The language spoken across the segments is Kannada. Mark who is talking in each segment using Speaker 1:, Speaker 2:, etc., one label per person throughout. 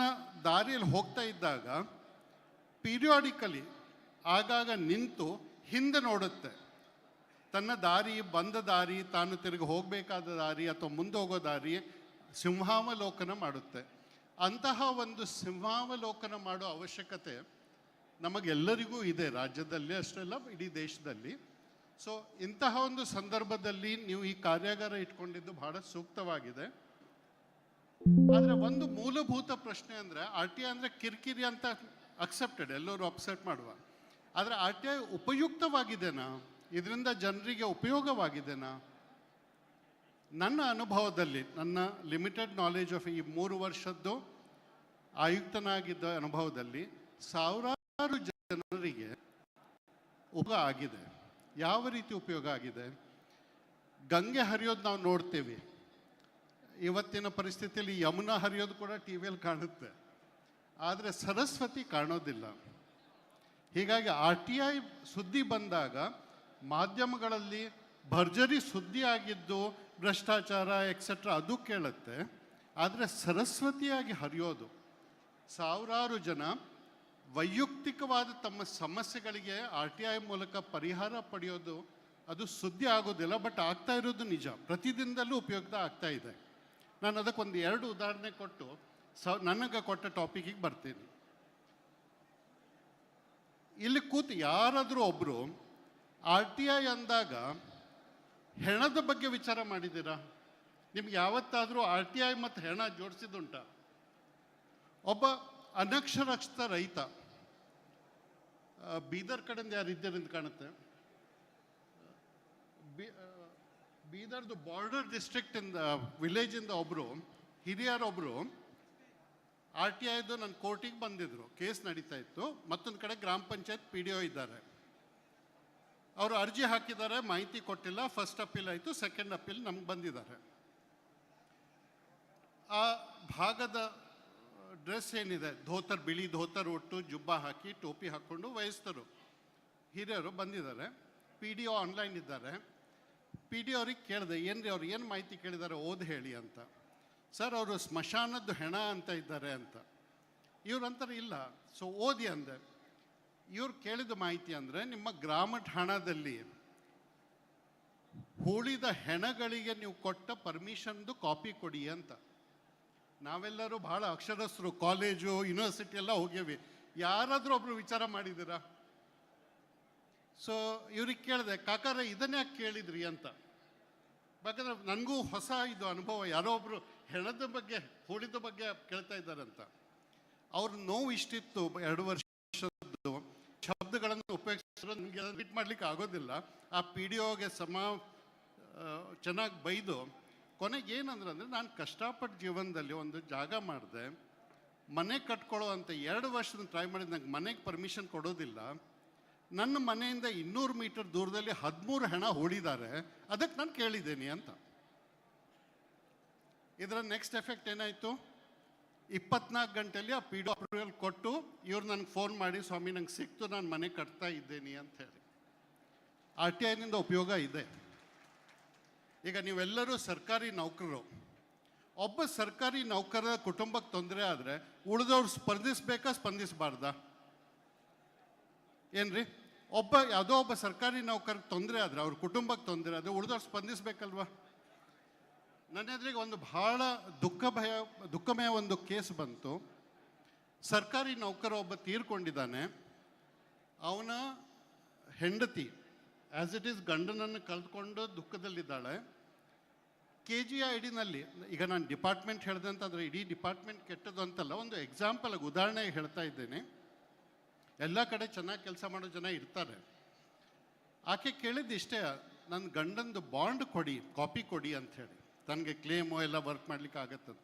Speaker 1: ತನ್ನ ದಾರಿಯಲ್ಲಿ ಹೋಗ್ತಾ ಇದ್ದಾಗ ಪೀರಿಯಾಡಿಕಲಿ ಆಗಾಗ ನಿಂತು ಹಿಂದೆ ನೋಡುತ್ತೆ. ತನ್ನ ದಾರಿ ಬಂದ ದಾರಿ, ತಾನು ತಿರುಗಿ ಹೋಗಬೇಕಾದ ದಾರಿ ಅಥವಾ ಮುಂದೆ ಹೋಗೋ ದಾರಿ ಸಿಂಹಾವಲೋಕನ ಮಾಡುತ್ತೆ. ಅಂತಹ ಒಂದು ಸಿಂಹಾವಲೋಕನ ಮಾಡೋ ಅವಶ್ಯಕತೆ ನಮಗೆಲ್ಲರಿಗೂ ಇದೆ. ರಾಜ್ಯದಲ್ಲಿ ಅಷ್ಟೆಲ್ಲ, ಇಡೀ ದೇಶದಲ್ಲಿ. ಸೊ ಇಂತಹ ಒಂದು ಸಂದರ್ಭದಲ್ಲಿ ನೀವು ಈ ಕಾರ್ಯಾಗಾರ ಇಟ್ಕೊಂಡಿದ್ದು ಬಹಳ ಸೂಕ್ತವಾಗಿದೆ. ಆದರೆ ಒಂದು ಮೂಲಭೂತ ಪ್ರಶ್ನೆ ಅಂದ್ರೆ ಆರ್ ಟಿ ಐ ಅಂದ್ರೆ ಕಿರಿಕಿರಿ ಅಂತ ಅಕ್ಸೆಪ್ಟೆಡ್ ಎಲ್ಲರೂ ಅಪ್ಸೆಟ್ ಮಾಡುವ. ಆದರೆ ಆರ್ ಟಿ ಐ ಉಪಯುಕ್ತವಾಗಿದೆನಾ? ಇದರಿಂದ ಜನರಿಗೆ ಉಪಯೋಗವಾಗಿದೆನಾ? ನನ್ನ ಅನುಭವದಲ್ಲಿ, ನನ್ನ ಲಿಮಿಟೆಡ್ ನಾಲೆಜ್ ಆಫ್ ಈ ಮೂರು ವರ್ಷದ್ದು ಆಯುಕ್ತನಾಗಿದ್ದ ಅನುಭವದಲ್ಲಿ ಸಾವಿರಾರು ಜನರಿಗೆ ಉಪಯೋಗ ಆಗಿದೆ. ಯಾವ ರೀತಿ ಉಪಯೋಗ ಆಗಿದೆ? ಗಂಗೆ ಹರಿಯೋದು ನಾವು ನೋಡ್ತೇವೆ. ಇವತ್ತಿನ ಪರಿಸ್ಥಿತಿಯಲ್ಲಿ ಯಮುನಾ ಹರಿಯೋದು ಕೂಡ ಟಿ ವಿಯಲ್ಲಿ ಕಾಣುತ್ತೆ. ಆದರೆ ಸರಸ್ವತಿ ಕಾಣೋದಿಲ್ಲ. ಹೀಗಾಗಿ ಆರ್ ಟಿ ಐ ಸುದ್ದಿ ಬಂದಾಗ ಮಾಧ್ಯಮಗಳಲ್ಲಿ ಭರ್ಜರಿ ಸುದ್ದಿ ಆಗಿದ್ದು, ಭ್ರಷ್ಟಾಚಾರ ಎಕ್ಸೆಟ್ರಾ ಅದು ಕೇಳುತ್ತೆ. ಆದರೆ ಸರಸ್ವತಿಯಾಗಿ ಹರಿಯೋದು ಸಾವಿರಾರು ಜನ ವೈಯಕ್ತಿಕವಾದ ತಮ್ಮ ಸಮಸ್ಯೆಗಳಿಗೆ ಆರ್ ಟಿ ಐ ಮೂಲಕ ಪರಿಹಾರ ಪಡೆಯೋದು ಅದು ಸುದ್ದಿ ಆಗೋದಿಲ್ಲ, ಬಟ್ ಆಗ್ತಾ ಇರೋದು ನಿಜ. ಪ್ರತಿದಿನದಲ್ಲೂ ಉಪಯುಕ್ತ ಆಗ್ತಾ ಇದೆ. ನಾನು ಅದಕ್ಕೊಂದು ಎರಡು ಉದಾಹರಣೆ ಕೊಟ್ಟು ಸ, ನನಗೆ ಕೊಟ್ಟ ಟಾಪಿಕಿಗೆ ಬರ್ತೀನಿ. ಇಲ್ಲಿ ಕೂತು ಯಾರಾದರೂ ಒಬ್ಬರು ಆರ್ ಟಿ ಐ ಅಂದಾಗ ಹೆಣದ ಬಗ್ಗೆ ವಿಚಾರ ಮಾಡಿದ್ದೀರಾ? ನಿಮ್ಗೆ ಯಾವತ್ತಾದರೂ ಆರ್ ಟಿ ಐ ಮತ್ತು ಹೆಣ ಜೋಡಿಸಿದುಂಟ ಒಬ್ಬ ಅನಕ್ಷರಸ್ಥ ರೈತ. ಬೀದರ್ ಕಡೆಯಿಂದ ಯಾರು ಇದ್ದೀರಿಂದ ಕಾಣುತ್ತೆ? ಬೀದರ್ದು ಬಾರ್ಡರ್ ಡಿಸ್ಟ್ರಿಕ್ಟ್ ಇಂದ ವಿಲೇಜಿಂದ ಒಬ್ಬರು ಹಿರಿಯರೊಬ್ಬರು ಆರ್ ಟಿ ಐದು ನನ್ನ ಕೋರ್ಟಿಗೆ ಬಂದಿದ್ರು. ಕೇಸ್ ನಡೀತಾ ಇತ್ತು. ಮತ್ತೊಂದು ಕಡೆ ಗ್ರಾಮ ಪಂಚಾಯತ್ ಪಿ ಡಿ ಒ ಇದ್ದಾರೆ. ಅವರು ಅರ್ಜಿ ಹಾಕಿದ್ದಾರೆ, ಮಾಹಿತಿ ಕೊಟ್ಟಿಲ್ಲ. ಫಸ್ಟ್ ಅಪೀಲ್ ಆಯಿತು ಸೆಕೆಂಡ್ ಅಪೀಲ್ ನಮ್ಗೆ ಬಂದಿದ್ದಾರೆ. ಆ ಭಾಗದ ಡ್ರೆಸ್ ಏನಿದೆ? ಧೋತರ್, ಬಿಳಿ ಧೋತರ್ ಒಟ್ಟು ಜುಬ್ಬ ಹಾಕಿ, ಟೋಪಿ ಹಾಕ್ಕೊಂಡು ವಯಸ್ಸರು ಹಿರಿಯರು ಬಂದಿದ್ದಾರೆ. ಪಿ ಡಿ ಒ ಆನ್ಲೈನ್ ಇದ್ದಾರೆ. ಪಿ ಡಿ ಅವ್ರಿಗೆ ಕೇಳಿದೆ ಏನು ಅವ್ರು ಏನು ಮಾಹಿತಿ ಕೇಳಿದ್ದಾರೆ ಓದಿ ಹೇಳಿ ಅಂತ. ಸರ್, ಅವರು ಸ್ಮಶಾನದ್ದು ಹೆಣ ಅಂತ ಇದ್ದಾರೆ ಅಂತ. ಇವ್ರು ಅಂತಾರೆ, ಇಲ್ಲ, ಸೊ ಓದಿ ಅಂದೆ. ಇವ್ರು ಕೇಳಿದ ಮಾಹಿತಿ ಅಂದರೆ, ನಿಮ್ಮ ಗ್ರಾಮ ಠಾಣದಲ್ಲಿ ಹೂಳಿದ ಹೆಣಗಳಿಗೆ ನೀವು ಕೊಟ್ಟ ಪರ್ಮಿಷನ್ದು ಕಾಪಿ ಕೊಡಿ ಅಂತ. ನಾವೆಲ್ಲರೂ ಭಾಳ ಅಕ್ಷರಸ್ಥರು, ಕಾಲೇಜು, ಯೂನಿವರ್ಸಿಟಿ ಎಲ್ಲ ಹೋಗ್ಯವಿ. ಯಾರಾದರೂ ಒಬ್ರು ವಿಚಾರ ಮಾಡಿದ್ದೀರಾ? ಸೊ ಇವ್ರಿಗೆ ಕೇಳಿದೆ, ಕಾಕಾರ, ಇದನ್ನ ಯಾಕೆ ಕೇಳಿದ್ರಿ? ಅಂತ. ಯಾಕಂದ್ರೆ ನನಗೂ ಹೊಸ ಇದು ಅನುಭವ. ಯಾರೋ ಒಬ್ಬರು ಹೆಣದ ಬಗ್ಗೆ ಹೂಳಿದ ಬಗ್ಗೆ ಕೇಳ್ತಾ ಇದ್ದಾರಂತ ಅವ್ರ ನೋವು ಇಷ್ಟಿತ್ತು, ಎರಡು ವರ್ಷದ್ದು. ಶಬ್ದಗಳನ್ನು ಉಪಯೋಗಿಸಿದ್ರೆ ನನಗೆ ಟ್ರೀಟ್ ಮಾಡ್ಲಿಕ್ಕೆ ಆಗೋದಿಲ್ಲ. ಆ ಪಿ ಡಿ ಒಗೆ ಸಮ ಚೆನ್ನಾಗಿ ಬೈದು, ಕೊನೆಗೆ ಏನಂದ್ರೆ, ಅಂದರೆ ನಾನು ಕಷ್ಟಪಟ್ಟು ಜೀವನದಲ್ಲಿ ಒಂದು ಜಾಗ ಮಾಡಿದೆ. ಮನೆ ಕಟ್ಕೊಳ್ಳೋ ಅಂತ ಎರಡು ವರ್ಷದ ಟ್ರೈ ಮಾಡಿದ ನಂಗೆ ಮನೆಗೆ ಪರ್ಮಿಷನ್ ಕೊಡೋದಿಲ್ಲ. ನನ್ನ ಮನೆಯಿಂದ ಇನ್ನೂರು ಮೀಟರ್ ದೂರದಲ್ಲಿ ಹದಿಮೂರು ಹೆಣ ಹೂಡಿದ್ದಾರೆ ಅದಕ್ಕೆ ನಾನು ಕೇಳಿದ್ದೀನಿ ಅಂತ. ಇದರ ನೆಕ್ಸ್ಟ್ ಎಫೆಕ್ಟ್ ಏನಾಯಿತು? ಇಪ್ಪತ್ನಾಲ್ಕು ಗಂಟೆಯಲ್ಲಿ ಆ ಪಿ ಡಿ ಅಪ್ರೂವಲ್ ಕೊಟ್ಟು ಇವ್ರು ನನಗೆ ಫೋನ್ ಮಾಡಿ, ಸ್ವಾಮಿ, ನಂಗೆ ಸಿಕ್ತು, ನಾನು ಮನೆ ಕಟ್ತಾ ಇದ್ದೇನೆ ಅಂತ ಹೇಳಿ. ಆರ್ ಟಿ ಐನಿಂದ ಉಪಯೋಗ ಇದೆ. ಈಗ ನೀವೆಲ್ಲರೂ ಸರ್ಕಾರಿ ನೌಕರರು. ಒಬ್ಬ ಸರ್ಕಾರಿ ನೌಕರರ ಕುಟುಂಬಕ್ಕೆ ತೊಂದರೆ ಆದರೆ ಉಳಿದವ್ರು ಸ್ಪರ್ಧಿಸ್ಬೇಕಾ, ಸ್ಪಂದಿಸಬಾರ್ದಾ? ಏನ್ರಿ? ಒಬ್ಬ ಯಾವುದೋ ಒಬ್ಬ ಸರ್ಕಾರಿ ನೌಕರಿಗೆ ತೊಂದರೆ ಆದರೆ, ಅವ್ರ ಕುಟುಂಬಕ್ಕೆ ತೊಂದರೆ ಆದರೆ ಉಳಿದವ್ರು ಸ್ಪಂದಿಸ್ಬೇಕಲ್ವಾ? ನನ್ನ ಎದುರಿಗೆ ಒಂದು ಬಹಳ ದುಃಖ ಭಯ, ದುಃಖಮಯ ಒಂದು ಕೇಸ್ ಬಂತು. ಸರ್ಕಾರಿ ನೌಕರ ಒಬ್ಬ ತೀರ್ಕೊಂಡಿದ್ದಾನೆ. ಅವನ ಹೆಂಡತಿ ಆ್ಯಸ್ ಇಟ್ ಈಸ್ ಗಂಡನನ್ನು ಕಳೆದುಕೊಂಡು ದುಃಖದಲ್ಲಿದ್ದಾಳೆ. ಕೆ ಜಿ ಐ ಡಿನಲ್ಲಿ ಈಗ ನಾನು ಡಿಪಾರ್ಟ್ಮೆಂಟ್ ಹೇಳಿದೆ ಅಂತಂದರೆ ಇಡೀ ಡಿಪಾರ್ಟ್ಮೆಂಟ್ ಕೆಟ್ಟದ್ದು ಅಂತಲ್ಲ, ಒಂದು ಎಕ್ಸಾಂಪಲ್ ಉದಾಹರಣೆಗೆ ಹೇಳ್ತಾ ಇದ್ದೇನೆ. ಎಲ್ಲ ಕಡೆ ಚೆನ್ನಾಗಿ ಕೆಲಸ ಮಾಡೋ ಜನ ಇರ್ತಾರೆ. ಆಕೆ ಕೇಳಿದ್ದು ಇಷ್ಟೇ ನನ್ನ ಗಂಡಂದು ಬಾಂಡ್ ಕೊಡಿ, ಕಾಪಿ ಕೊಡಿ ಅಂತ ಹೇಳಿ. ತನಗೆ ಕ್ಲೇಮು ಎಲ್ಲ ವರ್ಕ್ ಮಾಡ್ಲಿಕ್ಕೆ ಆಗತ್ತಂತ.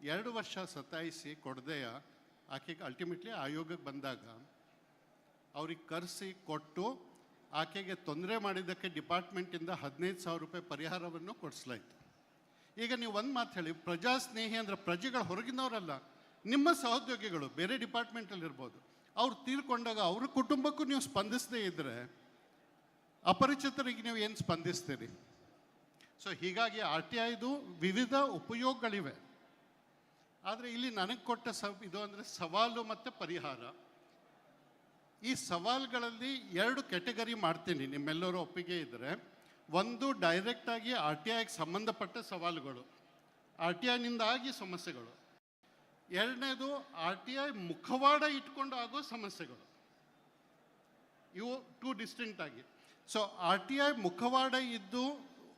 Speaker 1: ಎರಡು ವರ್ಷ ಸತಾಯಿಸಿ ಕೊಡದೆಯ, ಆಕೆಗೆ ಅಲ್ಟಿಮೇಟ್ಲಿ ಆಯೋಗಕ್ಕೆ ಬಂದಾಗ, ಅವ್ರಿಗೆ ಕರೆಸಿ ಕೊಟ್ಟು ಆಕೆಗೆ ತೊಂದರೆ ಮಾಡಿದ್ದಕ್ಕೆ ಡಿಪಾರ್ಟ್ಮೆಂಟಿಂದ ಹದಿನೈದು ಸಾವಿರ ರೂಪಾಯಿ ಪರಿಹಾರವನ್ನು ಕೊಡಿಸ್ಲಾಯ್ತು. ಈಗ ನೀವು ಒಂದು ಮಾತು ಹೇಳಿ, ಪ್ರಜಾಸ್ನೇಹಿ ಅಂದರೆ ಪ್ರಜೆಗಳ ಹೊರಗಿನವರಲ್ಲ, ನಿಮ್ಮ ಸಹೋದ್ಯೋಗಿಗಳು, ಬೇರೆ ಡಿಪಾರ್ಟ್ಮೆಂಟಲ್ಲಿ ಇರ್ಬೋದು ಅವ್ರು ತೀರ್ಕೊಂಡಾಗ ಅವ್ರ ಕುಟುಂಬಕ್ಕೂ ನೀವು ಸ್ಪಂದಿಸದೇ ಇದ್ದರೆ ಅಪರಿಚಿತರಿಗೆ ನೀವು ಏನು ಸ್ಪಂದಿಸ್ತೀರಿ? ಸೊ ಹೀಗಾಗಿ ಆರ್ ಟಿ ಐದು ವಿವಿಧ ಉಪಯೋಗಗಳಿವೆ. ಆದರೆ ಇಲ್ಲಿ ನನಗೆ ಕೊಟ್ಟ ಸ, ಇದು ಅಂದರೆ ಸವಾಲು ಮತ್ತು ಪರಿಹಾರ. ಈ ಸವಾಲುಗಳಲ್ಲಿ ಎರಡು ಕೆಟಗರಿ ಮಾಡ್ತೀನಿ, ನಿಮ್ಮೆಲ್ಲರೂ ಒಪ್ಪಿಗೆ ಇದ್ದರೆ ಒಂದು ಡೈರೆಕ್ಟಾಗಿ ಆರ್ ಟಿ ಐಗೆ ಸಂಬಂಧಪಟ್ಟ ಸವಾಲುಗಳು. ಆರ್ ಟಿ ಐನಿಂದಾಗಿ ಸಮಸ್ಯೆಗಳು. ಎರಡನೇದು ಆರ್ ಟಿ ಐ ಮುಖವಾಡ ಇಟ್ಕೊಂಡು ಆಗೋ ಸಮಸ್ಯೆಗಳು. ಇವು ಟೂ ಡಿಸ್ಟಿಂಕ್ಟ್ ಆಗಿ. ಸೊ ಆರ್ ಟಿ ಐ ಮುಖವಾಡ ಇದ್ದು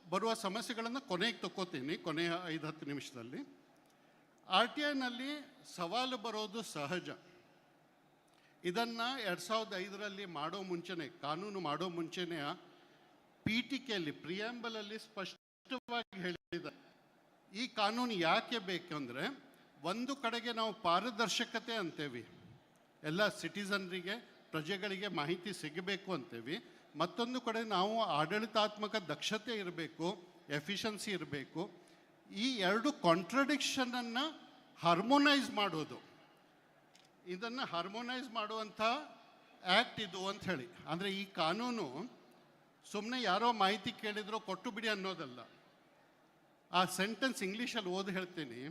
Speaker 1: ಬರುವ ಸಮಸ್ಯೆಗಳನ್ನು ಕೊನೆಗೆ ತಕ್ಕೋತೀನಿ ಕೊನೆಯ ಐದು ಹತ್ತು ನಿಮಿಷದಲ್ಲಿ. ಆರ್ ಟಿ ಐನಲ್ಲಿ ಸವಾಲು ಬರೋದು ಸಹಜ. ಇದನ್ನು ಎರಡು ಸಾವಿರದ ಐದರಲ್ಲಿ ಮಾಡೋ ಮುಂಚೆನೆ, ಕಾನೂನು ಮಾಡೋ ಮುಂಚೆನೆ ಪೀಠಿಕೆಯಲ್ಲಿ, ಪ್ರಿಯಾಂಬಲಲ್ಲಿ ಸ್ಪಷ್ಟವಾಗಿ ಹೇಳಿದ್ದಾರೆ. ಈ ಕಾನೂನು ಯಾಕೆ ಬೇಕಂದ್ರೆ ಒಂದು ಕಡೆಗೆ ನಾವು ಪಾರದರ್ಶಕತೆ ಅಂತೇವಿ, ಎಲ್ಲ ಸಿಟಿಸನ್ರಿಗೆ, ಪ್ರಜೆಗಳಿಗೆ ಮಾಹಿತಿ ಸಿಗಬೇಕು ಅಂತೇವಿ. ಮತ್ತೊಂದು ಕಡೆ ನಾವು ಆಡಳಿತಾತ್ಮಕ ದಕ್ಷತೆ ಇರಬೇಕು, ಎಫಿಷಿಯನ್ಸಿ ಇರಬೇಕು. ಈ ಎರಡು ಕಾಂಟ್ರಡಿಕ್ಷನನ್ನು ಹಾರ್ಮೋನೈಸ್ ಮಾಡೋದು. ಇದನ್ನು ಹಾರ್ಮೋನೈಸ್ ಮಾಡುವಂಥ ಆ್ಯಕ್ಟ್ ಇದು ಅಂತ ಹೇಳಿ. ಅಂದರೆ ಈ ಕಾನೂನು ಸುಮ್ಮನೆ ಯಾರೋ ಮಾಹಿತಿ ಕೇಳಿದ್ರು ಕೊಟ್ಟು ಬಿಡಿ ಅನ್ನೋದಲ್ಲ. ಆ ಸೆಂಟೆನ್ಸ್ ಇಂಗ್ಲೀಷಲ್ಲಿ ಓದಿ ಹೇಳ್ತೀನಿ.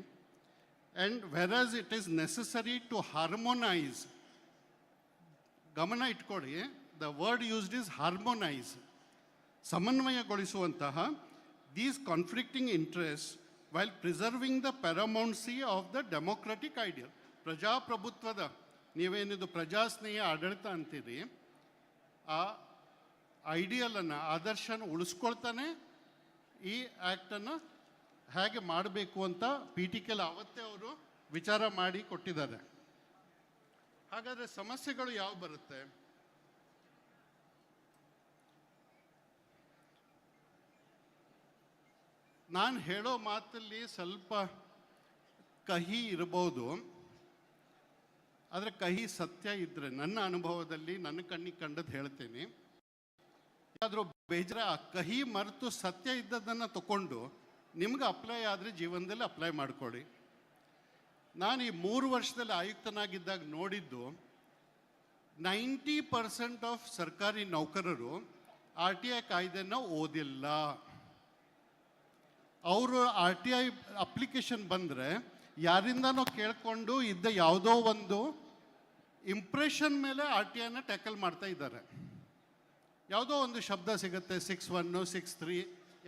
Speaker 1: And whereas it is necessary to harmonise ಗಮನ ಇಟ್ಕೊಳ್ಳಿ the word used is harmonise ಸಮನ್ವಯಗೊಳಿಸುವಂತಹ these conflicting interest while preserving the paramountcy of the democratic ideal ಪ್ರಜಾಪ್ರಭುತ್ವದ, ನೀವೇನಿದು ಪ್ರಜಾಸ್ನೇಹಿ ಆಡಳಿತ ಅಂತೀರಿ, ಆ ಐಡಿಯಲನ್ನು ಆದರ್ಶನ ಉಳಿಸ್ಕೊಳ್ತಾನೆ ಈ ಆ್ಯಕ್ಟನ್ನು ಹೇಗೆ ಮಾಡಬೇಕು ಅಂತ ಪಿ ಟಿ ಕೆಲ ಅವತ್ತೇ ಅವರು ವಿಚಾರ ಮಾಡಿ ಕೊಟ್ಟಿದ್ದಾರೆ. ಹಾಗಾದರೆ ಸಮಸ್ಯೆಗಳು ಯಾವ ಬರುತ್ತೆ? ನಾನು ಹೇಳೋ ಮಾತಲ್ಲಿ ಸ್ವಲ್ಪ ಕಹಿ ಇರಬಹುದು. ಆದರೆ ಕಹಿ ಸತ್ಯ ಇದ್ದರೆ ನನ್ನ ಅನುಭವದಲ್ಲಿ ನನ್ನ ಕಣ್ಣಿಗೆ ಕಂಡದ್ದು ಹೇಳ್ತೇನೆ. ಯಾದರೂ ಬೇಜಾರ, ಕಹಿ ಮರೆತು ಸತ್ಯ ಇದ್ದದ್ದನ್ನ ತಗೊಂಡು ನಿಮ್ಗೆ ಅಪ್ಲೈ ಆದರೆ ಜೀವನದಲ್ಲಿ ಅಪ್ಲೈ ಮಾಡ್ಕೊಳ್ಳಿ. ನಾನು ಈ ಮೂರು ವರ್ಷದಲ್ಲಿ ಆಯುಕ್ತನಾಗಿದ್ದಾಗ ನೋಡಿದ್ದು ನೈಂಟಿ ಪರ್ಸೆಂಟ್ ಆಫ್ ಸರ್ಕಾರಿ ನೌಕರರು ಆರ್ ಟಿ ಐ ಕಾಯ್ದೆನ ಓದಿಲ್ಲ. ಅವರು ಆರ್ ಟಿ ಐ ಅಪ್ಲಿಕೇಶನ್ ಬಂದರೆ ಯಾರಿಂದನೋ ಕೇಳಿಕೊಂಡು ಇದ್ದ ಯಾವುದೋ ಒಂದು ಇಂಪ್ರೆಷನ್ ಮೇಲೆ ಆರ್ ಟಿ ಐನ ಟ್ಯಾಕಲ್ ಮಾಡ್ತಾ ಇದ್ದಾರೆ. ಯಾವುದೋ ಒಂದು ಶಬ್ದ ಸಿಗುತ್ತೆ ಸಿಕ್ಸ್ ಒನ್ನು ಸಿಕ್ಸ್ ತ್ರೀ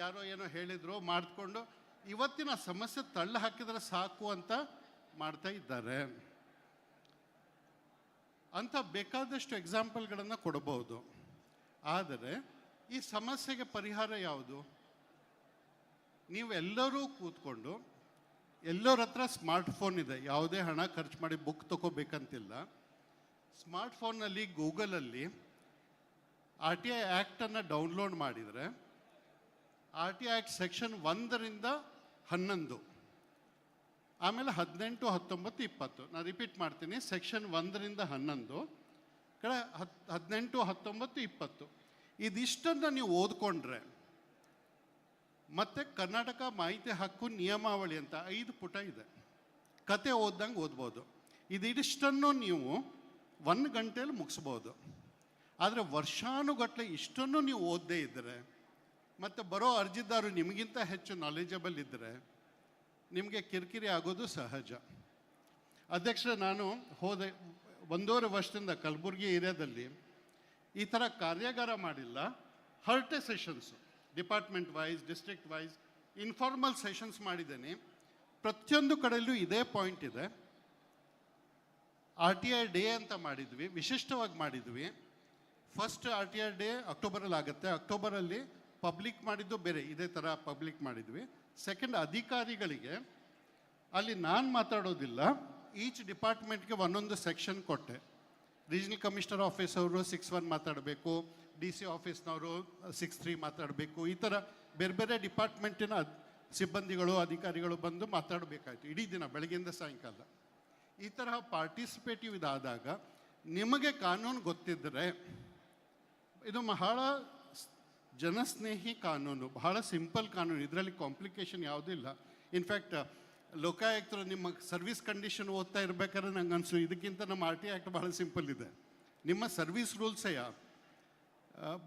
Speaker 1: ಯಾರೋ ಏನೋ ಹೇಳಿದ್ರು ಮಾಡಿಕೊಂಡು ಇವತ್ತಿನ ಸಮಸ್ಯೆ ತಳ್ಳ ಹಾಕಿದರೆ ಸಾಕು ಅಂತ ಮಾಡ್ತಾ ಇದ್ದಾರೆ. ಅಂತ ಬೇಕಾದಷ್ಟು ಎಕ್ಸಾಂಪಲ್ಗಳನ್ನು ಕೊಡಬಹುದು. ಆದರೆ ಈ ಸಮಸ್ಯೆಗೆ ಪರಿಹಾರ ಯಾವುದು? ನೀವೆಲ್ಲರೂ ಕೂತ್ಕೊಂಡು ಎಲ್ಲರ ಹತ್ರ ಸ್ಮಾರ್ಟ್ಫೋನ್ ಇದೆ. ಯಾವುದೇ ಹಣ ಖರ್ಚು ಮಾಡಿ ಬುಕ್ ತಗೋಬೇಕಂತಿಲ್ಲ. ಸ್ಮಾರ್ಟ್ಫೋನಲ್ಲಿ ಗೂಗಲಲ್ಲಿ ಆರ್ ಟಿ ಐ ಆ್ಯಕ್ಟನ್ನು ಡೌನ್ಲೋಡ್ ಮಾಡಿದರೆ ಆರ್ ಟಿ ಆ್ಯಕ್ಟ್ ಸೆಕ್ಷನ್ ಒಂದರಿಂದ ಹನ್ನೊಂದು. ಆಮೇಲೆ ಹದಿನೆಂಟು, ಹತ್ತೊಂಬತ್ತು, ಇಪ್ಪತ್ತು. ನಾನು ರಿಪೀಟ್ ಮಾಡ್ತೀನಿ. ಸೆಕ್ಷನ್ ಒಂದರಿಂದ ಹನ್ನೊಂದು. ಕಡೆ ಹತ್, ಹದಿನೆಂಟು, ಹತ್ತೊಂಬತ್ತು, ಇಪ್ಪತ್ತು. ಇದಿಷ್ಟನ್ನು ನೀವು ಓದ್ಕೊಂಡ್ರೆ ಮತ್ತು ಕರ್ನಾಟಕ ಮಾಹಿತಿ ಹಕ್ಕು ನಿಯಮಾವಳಿ ಅಂತ ಐದು ಪುಟ ಇದೆ. ಕತೆ ಓದ್ದಂಗೆ ಓದ್ಬೋದು. ಇದಿಷ್ಟನ್ನು ನೀವು ಒಂದು ಗಂಟೆಯಲ್ಲಿ ಮುಗಿಸ್ಬೋದು. ಆದರೆ ವರ್ಷಾನುಗಟ್ಟಲೆ ಇಷ್ಟನ್ನು ನೀವು ಓದದೇ ಇದ್ದರೆ ಮತ್ತು ಬರೋ ಅರ್ಜಿದಾರು ನಿಮಗಿಂತ ಹೆಚ್ಚು ನಾಲೆಜಬಲ್ ಇದ್ದರೆ ನಿಮಗೆ ಕಿರಿಕಿರಿ ಆಗೋದು ಸಹಜ. ಅಧ್ಯಕ್ಷ, ನಾನು ಹೋದೆ ಒಂದೂವರೆ ವರ್ಷದಿಂದ ಕಲಬುರಗಿ ಏರಿಯಾದಲ್ಲಿ ಈ ಥರ ಕಾರ್ಯಾಗಾರ ಮಾಡಿಲ್ಲ. ಹರ್ಟೆ sessions department wise district wise informal sessions ಮಾಡಿದ್ದೇನೆ. ಪ್ರತಿಯೊಂದು ಕಡೆಯಲ್ಲೂ ಇದೇ ಪಾಯಿಂಟ್ ಇದೆ. ಆರ್ ಟಿ ಐ ಡೇ ಅಂತ ಮಾಡಿದ್ವಿ, ವಿಶಿಷ್ಟವಾಗಿ ಮಾಡಿದ್ವಿ. First R T I day ಅಕ್ಟೋಬರಲ್ಲಿ ಆಗುತ್ತೆ. ಅಕ್ಟೋಬರಲ್ಲಿ ಪಬ್ಲಿಕ್ ಮಾಡಿದ್ದು ಬೇರೆ, ಇದೇ ಥರ ಪಬ್ಲಿಕ್ ಮಾಡಿದ್ವಿ. ಸೆಕೆಂಡ್ ಅಧಿಕಾರಿಗಳಿಗೆ ಅಲ್ಲಿ ನಾನು ಮಾತಾಡೋದಿಲ್ಲ. ಈಚ್ ಡಿಪಾರ್ಟ್ಮೆಂಟ್ಗೆ ಒಂದೊಂದು ಸೆಕ್ಷನ್ ಕೊಟ್ಟೆ. ರೀಜನಲ್ ಕಮಿಷನರ್ ಆಫೀಸ್ ಅವರು ಸಿಕ್ಸ್ ಒನ್ ಮಾತಾಡಬೇಕು ಡಿ ಸಿ ಆಫೀಸ್ನವರು ಸಿಕ್ಸ್ ತ್ರೀ ಮಾತಾಡಬೇಕು, ಈ ಥರ ಬೇರೆ ಬೇರೆ ಡಿಪಾರ್ಟ್ಮೆಂಟಿನ ಸಿಬ್ಬಂದಿಗಳು, ಅಧಿಕಾರಿಗಳು ಬಂದು ಮಾತಾಡಬೇಕಾಯ್ತು. ಇಡೀ ದಿನ, ಬೆಳಗ್ಗೆಯಿಂದ ಸಾಯಂಕಾಲ. ಈ ತರಹ ಪಾರ್ಟಿಸಿಪೇಟಿವ್ ಇದಾದಾಗ ನಿಮಗೆ ಕಾನೂನು ಗೊತ್ತಿದ್ದರೆ ಇದು ಬಹಳ ಜನಸ್ನೇಹಿ ಕಾನೂನು, ಬಹಳ ಸಿಂಪಲ್ ಕಾನೂನು, ಇದರಲ್ಲಿ ಕಾಂಪ್ಲಿಕೇಶನ್ ಯಾವುದೂ ಇಲ್ಲ. ಇನ್ಫ್ಯಾಕ್ಟ್ ಲೋಕಾಯುಕ್ತರು ನಿಮ್ಮ ಸರ್ವಿಸ್ ಕಂಡೀಷನ್ ಓದ್ತಾ ಇರಬೇಕಾದ್ರೆ ನಂಗೆ ಅನಿಸು ಇದಕ್ಕಿಂತ ನಮ್ಮ ಆರ್ ಟಿ ಆ್ಯಕ್ಟ್ ಬಹಳ ಸಿಂಪಲ್ ಇದೆ. ನಿಮ್ಮ ಸರ್ವಿಸ್ ರೂಲ್ಸೇ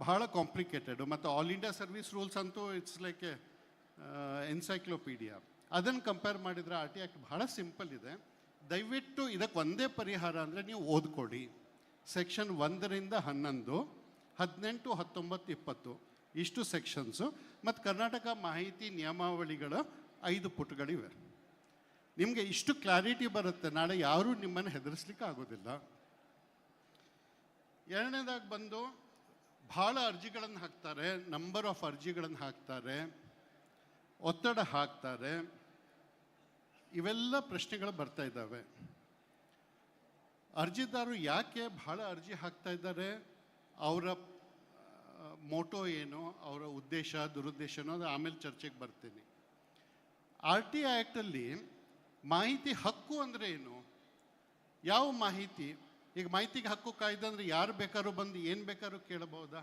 Speaker 1: ಬಹಳ ಕಾಂಪ್ಲಿಕೇಟೆಡ್, ಮತ್ತು ಆಲ್ ಇಂಡಿಯಾ ಸರ್ವಿಸ್ ರೂಲ್ಸ್ ಅಂತೂ ಇಟ್ಸ್ ಲೈಕ್ ಎ ಎನ್ಸೈಕ್ಲೋಪೀಡಿಯಾ. ಅದನ್ನು ಕಂಪೇರ್ ಮಾಡಿದರೆ ಆರ್ ಟಿ ಆ್ಯಕ್ಟ್ ಬಹಳ ಸಿಂಪಲ್ ಇದೆ. ದಯವಿಟ್ಟು ಇದಕ್ಕೆ ಒಂದೇ ಪರಿಹಾರ ಅಂದರೆ ನೀವು ಓದ್ಕೊಡಿ. ಸೆಕ್ಷನ್ ಒಂದರಿಂದ ಹನ್ನೊಂದು, ಹದಿನೆಂಟು, ಹತ್ತೊಂಬತ್ತು, ಇಪ್ಪತ್ತು. ಇಷ್ಟು ಸೆಕ್ಷನ್ಸು ಮತ್ತು ಕರ್ನಾಟಕ ಮಾಹಿತಿ ನಿಯಮಾವಳಿಗಳ ಐದು ಪುಟಗಳಿವೆ. ನಿಮಗೆ ಇಷ್ಟು ಕ್ಲಾರಿಟಿ ಬರುತ್ತೆ, ನಾಳೆ ಯಾರೂ ನಿಮ್ಮನ್ನು ಹೆದರಿಸ್ಲಿಕ್ಕೆ ಆಗೋದಿಲ್ಲ. ಎರಡನೇದಾಗಿ ಬಂದು, ಭಾಳ ಅರ್ಜಿಗಳನ್ನು ಹಾಕ್ತಾರೆ ನಂಬರ್ ಆಫ್ ಅರ್ಜಿಗಳನ್ನು ಹಾಕ್ತಾರೆ, ಒತ್ತಡ ಹಾಕ್ತಾರೆ, ಇವೆಲ್ಲ ಪ್ರಶ್ನೆಗಳು ಬರ್ತಾ ಇದ್ದಾವೆ. ಅರ್ಜಿದಾರರು ಯಾಕೆ ಭಾಳ ಅರ್ಜಿ ಹಾಕ್ತಾ ಇದ್ದಾರೆ? ಅವರ ಮೋಟೋ ಏನು, ಅವರ ಉದ್ದೇಶ, ದುರುದ್ದೇಶ ಅನ್ನೋದು ಆಮೇಲೆ ಚರ್ಚೆಗೆ ಬರ್ತೀನಿ. ಆರ್ ಟಿ ಆ್ಯಕ್ಟಲ್ಲಿ ಮಾಹಿತಿ ಹಕ್ಕು ಅಂದರೆ ಏನು? ಯಾವ ಮಾಹಿತಿ? ಈಗ ಮಾಹಿತಿಗೆ ಹಕ್ಕು ಕಾಯ್ದೆ ಅಂದರೆ ಯಾರು ಬೇಕಾದ್ರೂ ಬಂದು ಏನು ಬೇಕಾದ್ರೂ ಕೇಳಬಹುದಾ?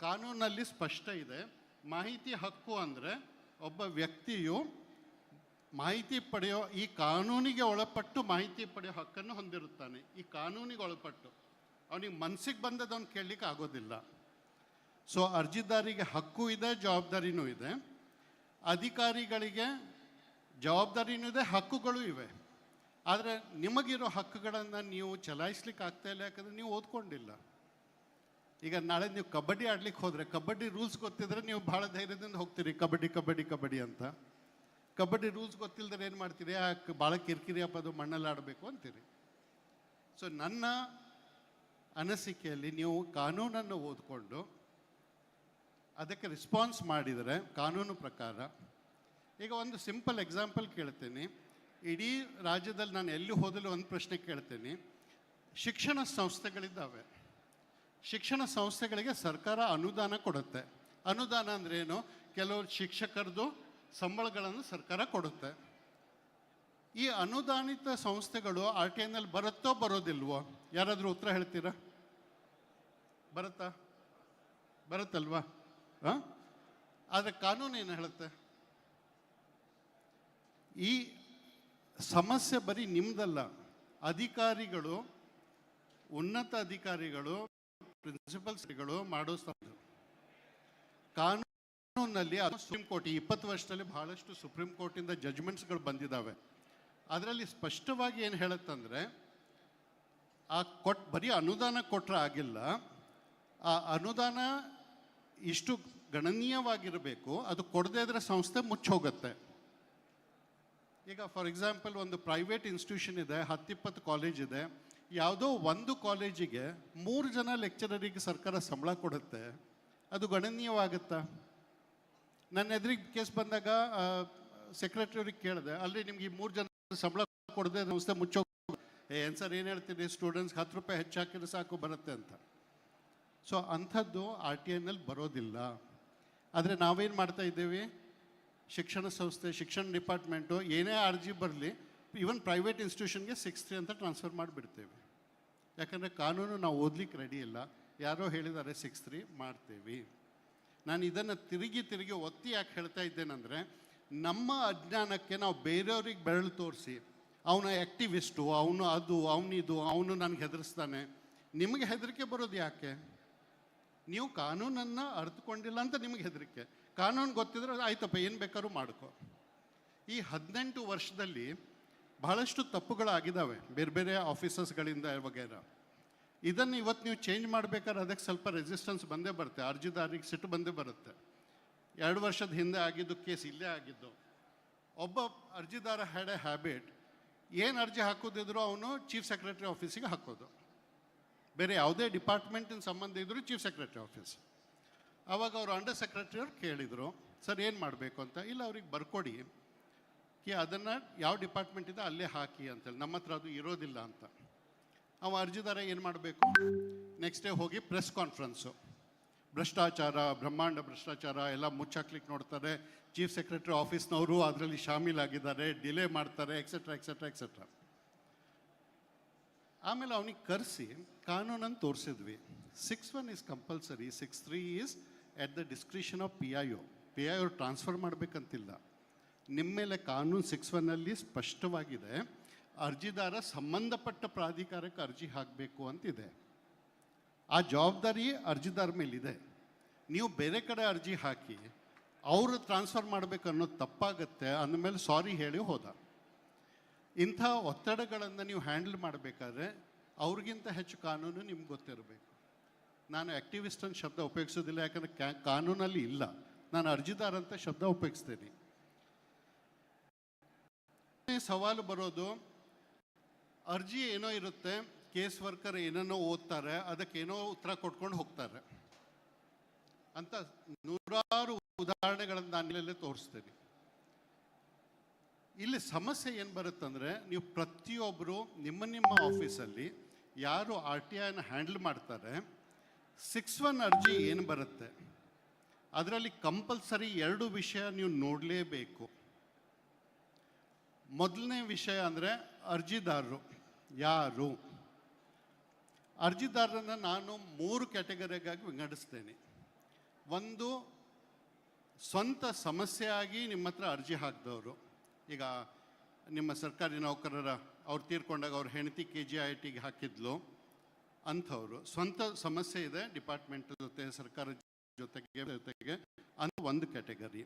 Speaker 1: ಕಾನೂನಲ್ಲಿ ಸ್ಪಷ್ಟ ಇದೆ, ಮಾಹಿತಿ ಹಕ್ಕು ಅಂದರೆ ಒಬ್ಬ ವ್ಯಕ್ತಿಯು ಮಾಹಿತಿ ಪಡೆಯೋ, ಈ ಕಾನೂನಿಗೆ ಒಳಪಟ್ಟು ಮಾಹಿತಿ ಪಡೆಯೋ ಹಕ್ಕನ್ನು ಹೊಂದಿರುತ್ತಾನೆ. ಈ ಕಾನೂನಿಗೆ ಒಳಪಟ್ಟು. ಅವನಿಗೆ ಮನಸ್ಸಿಗೆ ಅವ್ನು ಕೇಳಲಿಕ್ಕೆ ಆಗೋದಿಲ್ಲ. ಸೊ ಅರ್ಜಿದಾರಿಗೆ ಹಕ್ಕು ಇದೆ, ಜವಾಬ್ದಾರಿನೂ ಇದೆ. ಅಧಿಕಾರಿಗಳಿಗೆ ಜವಾಬ್ದಾರಿನೂ ಇದೆ, ಹಕ್ಕುಗಳು ಇವೆ. ಆದರೆ ನಿಮಗಿರೋ ಹಕ್ಕುಗಳನ್ನು ನೀವು ಚಲಾಯಿಸ್ಲಿಕ್ಕೆ ಆಗ್ತಾ ಇಲ್ಲ, ಯಾಕಂದರೆ ನೀವು ಓದ್ಕೊಂಡಿಲ್ಲ. ಈಗ ನಾಳೆ ನೀವು ಕಬಡ್ಡಿ ಆಡ್ಲಿಕ್ಕೆ ಹೋದರೆ, ಕಬಡ್ಡಿ ರೂಲ್ಸ್ ಗೊತ್ತಿದ್ರೆ ನೀವು ಭಾಳ ಧೈರ್ಯದಿಂದ ಹೋಗ್ತೀರಿ, ಕಬಡ್ಡಿ ಕಬಡ್ಡಿ ಕಬಡ್ಡಿ ಅಂತ. ಕಬಡ್ಡಿ ರೂಲ್ಸ್ ಗೊತ್ತಿಲ್ಲದ್ರೆ ಏನು ಮಾಡ್ತೀರಿ ಆ ಭಾಳ ಕಿರಿಕಿರಿ ಅದು ಮಣ್ಣಲ್ಲಿ ಆಡಬೇಕು ಅಂತೀರಿ. ಸೊ ನನ್ನ ಅನಿಸಿಕೆಯಲ್ಲಿ ನೀವು ಕಾನೂನನ್ನು ಓದಿಕೊಂಡು ಅದಕ್ಕೆ ರಿಸ್ಪಾನ್ಸ್ ಮಾಡಿದರೆ, ಕಾನೂನು ಪ್ರಕಾರ. ಈಗ ಒಂದು ಸಿಂಪಲ್ ಎಕ್ಸಾಂಪಲ್ ಕೇಳ್ತೀನಿ. ಇಡೀ ರಾಜ್ಯದಲ್ಲಿ ನಾನು ಎಲ್ಲಿ ಹೋದಲು ಒಂದು ಪ್ರಶ್ನೆ ಕೇಳ್ತೀನಿ. ಶಿಕ್ಷಣ ಸಂಸ್ಥೆಗಳಿದ್ದಾವೆ. ಶಿಕ್ಷಣ ಸಂಸ್ಥೆಗಳಿಗೆ ಸರ್ಕಾರ ಅನುದಾನ ಕೊಡುತ್ತೆ. ಅನುದಾನ ಅಂದ್ರೆ ಏನು? ಕೆಲವು ಶಿಕ್ಷಕರದು ಸಂಬಳಗಳನ್ನು ಸರ್ಕಾರ ಕೊಡುತ್ತೆ. ಈ ಅನುದಾನಿತ ಸಂಸ್ಥೆಗಳು ಆರ್ ಟಿ ನಲ್ಲಿ ಬರುತ್ತೋ ಬರೋದಿಲ್ವೋ? ಯಾರಾದರೂ ಉತ್ತರ ಹೇಳ್ತೀರಾ? ಬರುತ್ತಾ? ಬರುತ್ತಲ್ವಾ? ಆದರೆ ಕಾನೂನು ಏನು ಹೇಳುತ್ತೆ? ಈ ಸಮಸ್ಯೆ ಬರೀ ನಿಮ್ದಲ್ಲ. ಅಧಿಕಾರಿಗಳು, ಉನ್ನತ ಅಧಿಕಾರಿಗಳು ಪ್ರಿನ್ಸಿಪಲ್ಸ್ಗಳು ಮಾಡೋ ಕಾನೂನಲ್ಲಿ ಅದು ಸುಪ್ರೀಂ ಕೋರ್ಟ್ ಇಪ್ಪತ್ತು ವರ್ಷದಲ್ಲಿ ಬಹಳಷ್ಟು ಸುಪ್ರೀಂ ಕೋರ್ಟಿಂದ ಜಜ್ಮೆಂಟ್ಸ್ಗಳು ಬಂದಿದ್ದಾವೆ. ಅದರಲ್ಲಿ ಸ್ಪಷ್ಟವಾಗಿ ಏನು ಹೇಳುತ್ತಂದ್ರೆ, ಆ ಕೊಟ್ ಬರೀ ಅನುದಾನ ಕೊಟ್ಟರೆ ಆಗಿಲ್ಲ. ಆ ಅನುದಾನ ಇಷ್ಟು ಗಣನೀಯವಾಗಿರಬೇಕು, ಅದು ಕೊಡದೇ ಇದ್ರೆ ಸಂಸ್ಥೆ ಮುಚ್ಚೋಗುತ್ತೆ. ಈಗ ಫಾರ್ ಎಕ್ಸಾಂಪಲ್ ಒಂದು ಪ್ರೈವೇಟ್ ಇನ್ಸ್ಟಿಟ್ಯೂಷನ್ ಇದೆ, ಹತ್ತಿಪ್ಪತ್ತು ಕಾಲೇಜ್ ಇದೆ. ಯಾವುದೋ ಒಂದು ಕಾಲೇಜಿಗೆ ಮೂರು ಜನ ಲೆಕ್ಚರರಿಗೆ ಸರ್ಕಾರ ಸಂಬಳ ಕೊಡುತ್ತೆ, ಅದು ಗಣನೀಯವಾಗುತ್ತಾ? ನನ್ನ ಎದುರಿಗೆ ಕೇಸ್ ಬಂದಾಗ ಸೆಕ್ರೆಟರಿ ಕೇಳಿದೆ ಅಲ್ಲಿ ನಿಮ್ಗೆ ಈ ಮೂರು ಜನ ಸಂಬಳ ಕೊಡದೆ ಸಂಸ್ಥೆ ಮುಚ್ಚೋಗ ಏನು ಸರ್ ಏನು ಹೇಳ್ತೀನಿ ಸ್ಟೂಡೆಂಟ್ಸ್ಗೆ ಹತ್ತು ರೂಪಾಯಿ ಹೆಚ್ಚಾಕಿದ್ರೆ ಸಾಕು, ಬರುತ್ತೆ ಅಂತ. ಸೊ ಅಂಥದ್ದು ಆರ್ ಟಿ ಐನಲ್ಲಿ ಬರೋದಿಲ್ಲ. ಆದರೆ ನಾವೇನು ಮಾಡ್ತಾ ಇದ್ದೇವೆ? ಶಿಕ್ಷಣ ಸಂಸ್ಥೆ, ಶಿಕ್ಷಣ ಡಿಪಾರ್ಟ್ಮೆಂಟು ಏನೇ ಅರ್ಜಿ ಬರಲಿ ಈವನ್ ಪ್ರೈವೇಟ್ ಇನ್ಸ್ಟಿಟ್ಯೂಷನ್ಗೆ ಸಿಕ್ಸ್ ತ್ರೀ ಅಂತ ಟ್ರಾನ್ಸ್ಫರ್ ಮಾಡಿಬಿಡ್ತೇವೆ. ಯಾಕಂದರೆ ಕಾನೂನು ನಾವು ಓದ್ಲಿಕ್ಕೆ ರೆಡಿ ಇಲ್ಲ. ಯಾರೋ ಹೇಳಿದ್ದಾರೆ ಸಿಕ್ಸ್ ತ್ರೀ ಮಾಡ್ತೇವೆ. ನಾನು ಇದನ್ನು ತಿರುಗಿ ತಿರುಗಿ ಒತ್ತಿ ಯಾಕೆ ಹೇಳ್ತಾ ಇದ್ದೇನೆಂದರೆ ನಮ್ಮ ಅಜ್ಞಾನಕ್ಕೆ ನಾವು ಬೇರೆಯವ್ರಿಗೆ ಬೆರಳು ತೋರಿಸಿ, ಅವನ ಆ್ಯಕ್ಟಿವಿಸ್ಟು ಅವನು ಅದು, ಅವನಿದು, ಅವನು ನನಗೆ ಹೆದರಿಸ್ತಾನೆ, ನಿಮಗೆ ಹೆದರಿಕೆ ಬರೋದು ಯಾಕೆ? ನೀವು ಕಾನೂನನ್ನು ಅರ್ಥಕೊಂಡಿಲ್ಲ ಅಂತ ನಿಮಗೆ ಹೆದರಿಕೆ. ಕಾನೂನು ಗೊತ್ತಿದ್ರೆ ಆಯ್ತಪ್ಪ, ಏನು ಬೇಕಾದ್ರೂ ಮಾಡ್ಕೋ. ಈ ಹದಿನೆಂಟು ವರ್ಷದಲ್ಲಿ ಬಹಳಷ್ಟು ತಪ್ಪುಗಳಾಗಿದ್ದಾವೆ ಬೇರೆ ಬೇರೆ ಆಫೀಸರ್ಸ್ಗಳಿಂದ ವಗೇರ. ಇದನ್ನು ಇವತ್ತು ನೀವು ಚೇಂಜ್ ಮಾಡ್ಬೇಕಾದ್ರೆ ಅದಕ್ಕೆ ಸ್ವಲ್ಪ ರೆಸಿಸ್ಟೆನ್ಸ್ ಬಂದೇ ಬರುತ್ತೆ, ಅರ್ಜಿದಾರಿಗೆ ಸಿಟ್ಟು ಬಂದೇ ಬರುತ್ತೆ. ಎರಡು ವರ್ಷದ ಹಿಂದೆ ಆಗಿದ್ದು, ಕೇಸ್ ಇಲ್ಲೇ ಆಗಿದ್ದು. ಒಬ್ಬ ಅರ್ಜಿದಾರ ಹ್ಯಾಡ್ ಎ ಹ್ಯಾಬಿಟ್ ಏನು ಅರ್ಜಿ ಹಾಕೋದಿದ್ರು ಅವನು ಚೀಫ್ ಸೆಕ್ರೆಟರಿ ಆಫೀಸಿಗೆ ಹಾಕೋದು. ಬೇರೆ ಯಾವುದೇ ಡಿಪಾರ್ಟ್ಮೆಂಟಿನ ಸಂಬಂಧ ಇದ್ದರೂ ಚೀಫ್ ಸೆಕ್ರೆಟರಿ ಆಫೀಸ್. ಆವಾಗ ಅವರು ಅಂಡರ್ ಸೆಕ್ರೆಟರಿ ಅವ್ರು ಕೇಳಿದರು, ಸರ್, ಏನು ಮಾಡಬೇಕು ಅಂತ? ಇಲ್ಲ, ಅವ್ರಿಗೆ ಬರ್ಕೊಡಿ. ಕಿ, ಅದನ್ನು ಯಾವ ಡಿಪಾರ್ಟ್ಮೆಂಟ್ ಇದೆ ಅಲ್ಲೇ ಹಾಕಿ ಅಂತೇಳಿ ನಮ್ಮ ಹತ್ರ ಅದು ಇರೋದಿಲ್ಲ ಅಂತ. ಅವ ಅರ್ಜಿದಾರ ಏನು ಮಾಡಬೇಕು? ನೆಕ್ಸ್ಟ್ ಡೇ ಹೋಗಿ ಪ್ರೆಸ್ ಕಾನ್ಫರೆನ್ಸು ಭ್ರಷ್ಟಾಚಾರ, ಬ್ರಹ್ಮಾಂಡ ಭ್ರಷ್ಟಾಚಾರ ಎಲ್ಲ ಮುಚ್ಚಾಕ್ಲಿಕ್ಕೆ ನೋಡ್ತಾರೆ. ಚೀಫ್ ಸೆಕ್ರೆಟರಿ ಆಫೀಸ್ನವರು ಅದರಲ್ಲಿ ಶಾಮೀಲಾಗಿದ್ದಾರೆ, ಡಿಲೇ ಮಾಡ್ತಾರೆ ಎಕ್ಸೆಟ್ರಾ ಎಕ್ಸೆಟ್ರಾ ಎಕ್ಸೆಟ್ರಾ ಆಮೇಲೆ ಅವನಿಗೆ ಕರೆಸಿ ಕಾನೂನನ್ನು ತೋರಿಸಿದ್ವಿ. Six one is compulsory six three is at the discretion of P I O P I O transfer ಮಾಡಬೇಕಂತಿಲ್ಲ. ನಿಮ್ಮ ಮೇಲೆ ಕಾನೂನು ಸಿಕ್ಸ್ ಒನ್ನಲ್ಲಿ ಸ್ಪಷ್ಟವಾಗಿದೆ, ಅರ್ಜಿದಾರ ಸಂಬಂಧಪಟ್ಟ ಪ್ರಾಧಿಕಾರಕ್ಕೆ ಅರ್ಜಿ ಹಾಕಬೇಕು ಅಂತಿದೆ. ಆ ಜವಾಬ್ದಾರಿ ಅರ್ಜಿದಾರ ಮೇಲಿದೆ. ನೀವು ಬೇರೆ ಕಡೆ ಅರ್ಜಿ ಹಾಕಿ, ಅವರು ಟ್ರಾನ್ಸ್ಫರ್ ಮಾಡಬೇಕು ಅನ್ನೋದು ತಪ್ಪಾಗತ್ತೆ, ಅಂದಮೇಲೆ ಸಾರಿ ಹೇಳಿ ಹೋದ. ಇಂಥ ಒತ್ತಡಗಳನ್ನು ನೀವು ಹ್ಯಾಂಡಲ್ ಮಾಡಬೇಕಾದ್ರೆ ಅವ್ರಿಗಿಂತ ಹೆಚ್ಚು ಕಾನೂನು ನಿಮ್ಗೆ ಗೊತ್ತಿರಬೇಕು. ನಾನು ಆ್ಯಕ್ಟಿವಿಸ್ಟ್ ಅಂತ ಶಬ್ದ ಉಪಯೋಗಿಸೋದಿಲ್ಲ, ಯಾಕಂದ್ರೆ ಕ್ಯಾ- ಕಾನೂನಲ್ಲಿ ಇಲ್ಲ. ನಾನು ಅರ್ಜಿದಾರ ಅಂತ ಶಬ್ದ ಉಪಯೋಗಿಸ್ತೇನೆ. ಸವಾಲು ಬರೋದು, ಅರ್ಜಿ ಏನೋ ಇರುತ್ತೆ, ಕೇಸ್ ವರ್ಕರ್ ಏನೇನೋ ಓದ್ತಾರೆ, ಅದಕ್ಕೆ ಏನೋ ಉತ್ತರ ಕೊಟ್ಕೊಂಡು ಹೋಗ್ತಾರೆ. ಅಂತ ನೂರಾರು ಉದಾಹರಣೆಗಳನ್ನು ನಾನು ಇಲ್ಲೇ ತೋರಿಸ್ತೇನೆ. ಇಲ್ಲಿ ಸಮಸ್ಯೆ ಏನು ಬರುತ್ತಂದರೆ, ನೀವು ಪ್ರತಿಯೊಬ್ಬರು ನಿಮ್ಮ ನಿಮ್ಮ ಆಫೀಸಲ್ಲಿ ಯಾರು ಆರ್ ಟಿ ಐನ ಹ್ಯಾಂಡಲ್ ಮಾಡ್ತಾರೆ, ಸಿಕ್ಸ್ ಒನ್ ಅರ್ಜಿ ಏನು ಬರುತ್ತೆ? ಅದರಲ್ಲಿ ಕಂಪಲ್ಸರಿ ಎರಡು ವಿಷಯ ನೀವು ನೋಡಲೇಬೇಕು. ಮೊದಲನೇ ವಿಷಯ ಅಂದರೆ ಅರ್ಜಿದಾರರು. ಯಾರು? ಅರ್ಜಿದಾರರನ್ನ ನಾನು ಮೂರು ಕ್ಯಾಟಗರಿಗಾಗಿ ವಿಂಗಡಿಸ್ತೇನೆ. ಒಂದು, ಸ್ವಂತ ಸಮಸ್ಯೆಯಾಗಿ ನಿಮ್ಮ ಹತ್ರ ಅರ್ಜಿ ಹಾಕಿದವರು. ಈಗ ನಿಮ್ಮ ಸರ್ಕಾರಿ ನೌಕರರ ಅವ್ರು ತೀರ್ಕೊಂಡಾಗ ಅವ್ರ ಹೆಂಡತಿ ಕೆ ಜಿ ಐ ಟಿಗೆ ಹಾಕಿದ್ಲು ಅಂಥವ್ರು. ಸ್ವಂತ ಸಮಸ್ಯೆ ಇದೆ, ಡಿಪಾರ್ಟ್ಮೆಂಟ್ ಜೊತೆ, ಸರ್ಕಾರ ಜೊತೆಗೆ ಜೊತೆಗೆ ಅಂತ ಒಂದು ಕ್ಯಾಟಗರಿ.